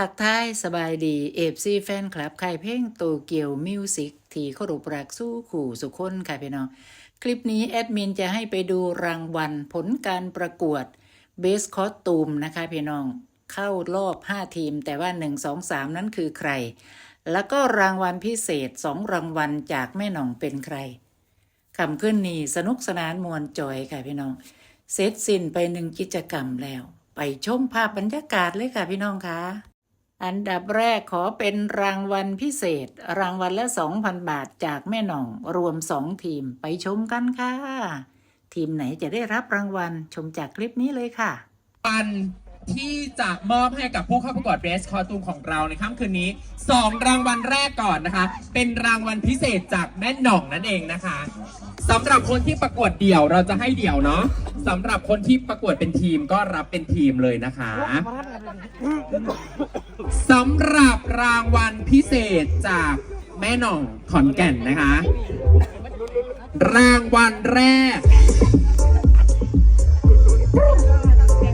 ทักทายสบายดีเอฟซีแฟนคลับใครเพลงโตเกียวมิวสิกที่เคารพรักสู้ขู่สุขคนค่ะพี่น้อง คลิปนี้แอดมินจะให้ไปดูรางวัลผลการประกวดเบสคอสตูมนะคะพี่น้อง เข้ารอบ 5 ทีม แต่ว่า 1 2 3 นั้นคือใคร แล้วก็รางวัลพิเศษ 2 รางวัลจากแม่หน่องเป็นใครคำขึ้นนี่สนุกสนานมวลจอยค่ะพี่น้อง เสร็จสิ้นไปหนึ่งกิจกรรมแล้ว ไปชมภาพบรรยากาศเลยค่ะพี่น้องคะ อันดับแรกขอเป็นรางวัลพิเศษ รางวัลละ 2,000 บาทจากแม่หน่อง รวม 2 ทีมไปชมกันค่ะ ทีมไหนจะได้รับรางวัลชมจากคลิปนี้เลยค่ะ ปันที่จะมอบให้กับผู้เข้าประกวดเบสคอตูมของเราในค่ำคืนนี้ 2 รางวัลแรกก่อนนะคะ เป็นรางวัลพิเศษจากแม่หน่องนั่นเองนะคะสำหรับคนที่ประกวดเดี่ยวเราจะให้เดี่ยวเนาะ สำหรับคนที่ประกวดเป็นทีมก็รับเป็นทีมเลยนะคะ สำหรับรางวัลพิเศษจากแม่หน่องขอนแก่นนะคะ รางวัลแรก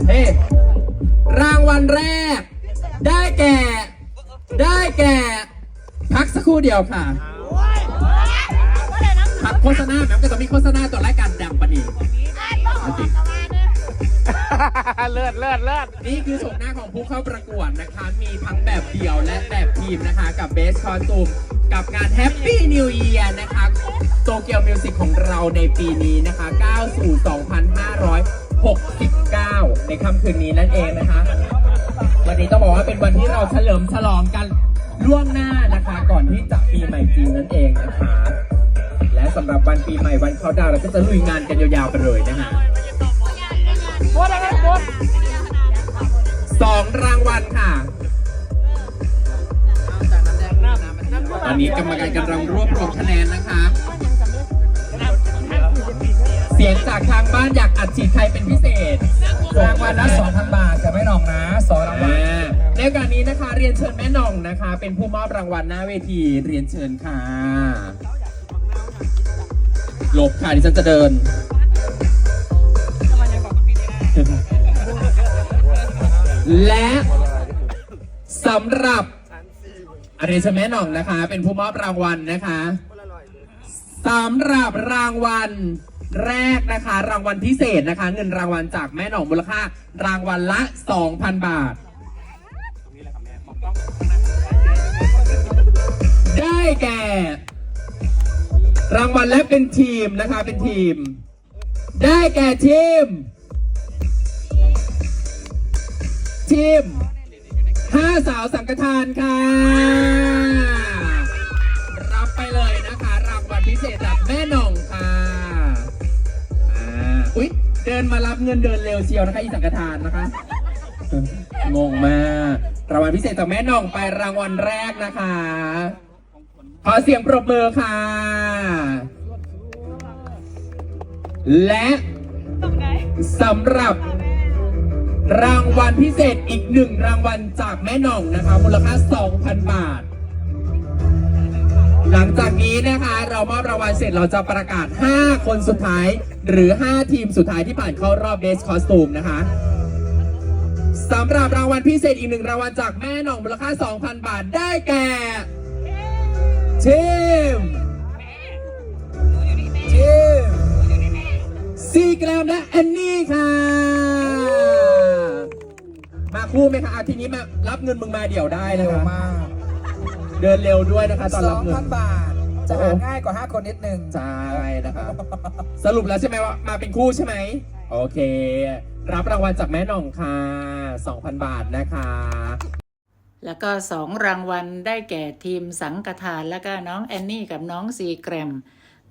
เฮ้รางวัลแรก ได้แก่ ได้แก่ พักสักครู่เดียวค่ะ พักโฆษณาแม้ก็จะมีโฆษณาตัวรายการ เลิศเลิศเลิศนี่คือโฉมหน้าของผู้เข้าประกวดนะคะ มีทั้งแบบเดี่ยวและแบบทีมนะคะ กับเบสคอตูมกับงาน Happy New Year นะคะโตเกียวมิวสิกของเราในปีนี้นะคะก้าวสู่ 2569 ในค่ำคืนนี้นั่นเองนะคะ วันนี้ต้องบอกว่าเป็นวันที่เราเฉลิมฉลองกันล่วงหน้านะคะ ก่อนที่จะปีใหม่จีนนั่นเองนะคะ และสำหรับวันปีใหม่วันเขาดาวเราก็จะลุยงานกันยาวๆไปเลยนะคะ โคตรอะไรโคตรสองรางวัลค่ะ ตอนนี้กรรมการกำลังรวบรวมคะแนนนะคะ เสียงจากทางบ้านอยากอัดฉีดใครเป็นพิเศษ รางวัลละ2,000 บาทจะไม่หนองนะสองรางวัลอ่าในโอกาสนี้นะคะเรียนเชิญแม่หน่องนะคะ เป็นผู้มอบรางวัลหน้าเวทีเรียนเชิญค่ะ หลบค่ะดิฉันจะเดิน และสำหรับอาริชแม่หน่องนะคะ เป็นผู้มอบรางวัลนะคะสำหรับรางวัลแรกนะคะ รางวัลพิเศษนะคะ เงินรางวัลจากแม่หน่องมูลค่า รางวัลละ 2,000 บาท ได้แก่ รางวัลและเป็นทีมนะคะเป็นทีม ได้แก่ทีม ทีมห้าสาวสังกทานค่ะ รับไปเลยนะคะรางวัลพิเศษจากแม่หน่องค่ะอ่าอุ๊ย เดินมารับเงินเดินเร็วเชียวนะคะอีสังกทานนะคะ งงมากรางวัลพิเศษจากแม่หน่องไปรางวัลแรกนะคะ ขอเสียงปรบมือค่ะ และสำหรับ รางวัลพิเศษอีกหนึ่งรางวัลจากแม่น่องนะคะมูลค่า 2,000 บาท หลังจากนี้นะคะ เรามอบรางวัลเสร็จเราจะประกาศ 5 คนสุดท้าย หรือ 5 ทีมสุดท้ายที่ผ่านเข้ารอบ Best Costume นะคะสำหรับรางวัลพิเศษอีกหนึ่งรางวัลจากแม่น่องมูลค่า 2,000 บาทได้แก่ทีมทีมซีแกรมและแอนนี่ค่ะ คู่ไหมคะอาทีนี้มารับเงินมึงมาเดี่ยวได้เร็นะวคะมากเดินเร็วด้วยนะคะตอนรับเงิน2,000บาท จะหาง่ายกว่า5คนนิดนึง ใช่นะครับสรุปแล้วใช่ไหมว่ามาเป็นคู่ใช่ไหมโอเค รับรางวัลจากแม่หน่องค่ะ2,000 บาทนะคะ แล้วก็สองรางวัลได้แก่ทีมสังกทานแล้วก็น้องแอนนี่กับน้องซีแกรม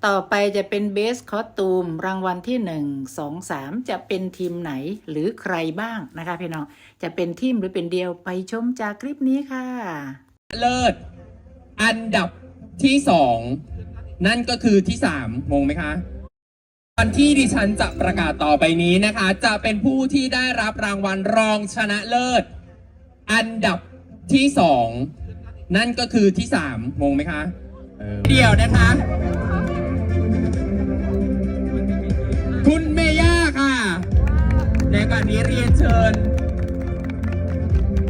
ต่อไปจะเป็นเบสคอสตูมรางวัลที่หนึ่งสองสามจะเป็นทีมไหนหรือใครบ้างนะคะพี่น้องจะเป็นทีมหรือเป็นเดียวไปชมจากคลิปนี้ค่ะ เลิศ อันดับที่สองนั่นก็คือที่สามงงไหมคะวันที่ดิฉันจะประกาศต่อไปนี้นะคะ จะเป็นผู้ที่ได้รับรางวัลรองชนะเลิศ อันดับที่สองนั่นก็คือที่สามงงไหมคะเดี๋ยวนะคะ คุณเมย่าค่ะ ในการนี้เรียนเชิญ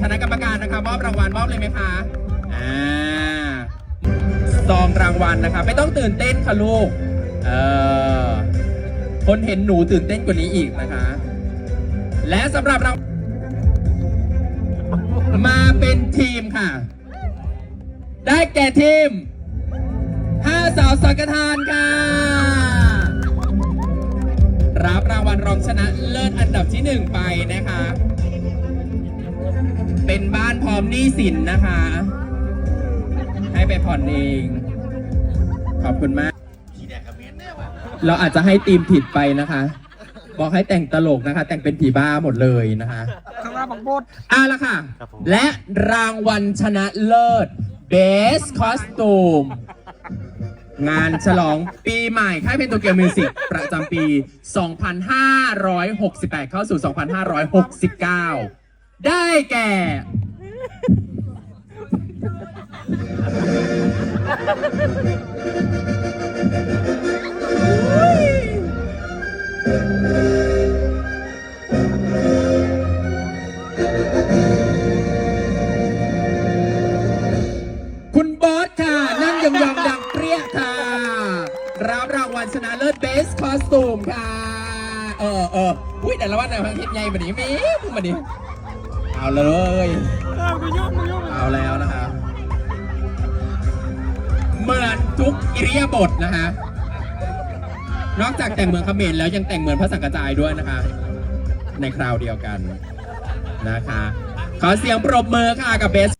คณะกรรมการนะคะมอบรางวัลมอบเลยไหมคะอ่าซองรางวัลนะคะ ไม่ต้องตื่นเต้นค่ะลูกเออคนเห็นหนูตื่นเต้นกว่านี้อีกนะคะ และสำหรับเรา มาเป็นทีมค่ะ ได้แก่ทีมห้าสาวสังกทานค่ะ รับรางวัลรองชนะเลิศอันดับที่หนึ่งไปนะคะ เป็นบ้านพร้อมหนี้สินนะคะ ให้ไปผ่อนเอง ขอบคุณมาก เราอาจจะให้ทีมผิดไปนะคะ บอกให้แต่งตลกนะคะ แต่งเป็นผีบ้าหมดเลยนะคะข้างหน้าบังบดอะละค่ะ และรางวัลชนะเลิศ Best Costume งานฉลองปีใหม่ค่ายเพลงโตเกียวมิวสิกประจำปี 2568 เข้าสู่ 2569 ได้แก่ ศ Best Costume ค่ะ เออเอออุ้ยแต่ละวันเนี่ยพังคิดใหญ่แบบนี้มีมึงมาดิเอาเลยเอาแล้วนะคะเหมือนทุกอิริยาบถนะคะนอกจากแต่งเมืองเขมรแล้วยังแต่งเหมือนพระสังกระจายด้วยนะคะ ในคราวเดียวกันนะคะ ขอเสียงปรบมือค่ะกับ Best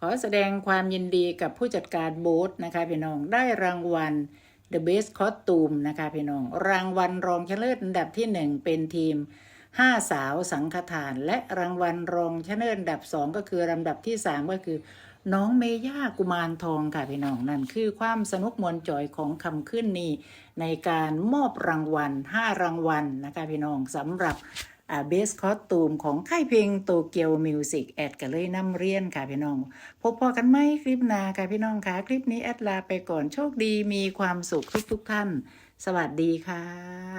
ขอแสดงความยินดีกับผู้จัดการโบ๊ทนะคะพี่น้องได้รางวัล The Best Costume นะคะพี่น้อง รางวัลรองชนะเลิศอันดับที่ 1 เป็นทีม 5 สาวสังฆทาน และรางวัลรองชนะเลิศอันดับ 2 ก็คือลำดับที่ 3 ก็คือ น้องเมย่ากุมารทองค่ะพี่น้องนั่นคือความสนุกมวลจอยของคำขึ้นนี้ในการมอบรางวัล 5 รางวัลนะคะพี่น้องสำหรับ เบสคอสตูมของค่ายเพลงโตเกียวมิวสิกแอดกันเลยน้ำเรียนค่ะพี่น้อง พบพอกันไหมคลิปหน้าค่ะพี่น้องค่ะ คลิปนี้แอดลาไปก่อนโชคดีมีความสุขทุกๆท่าน สวัสดีค่ะ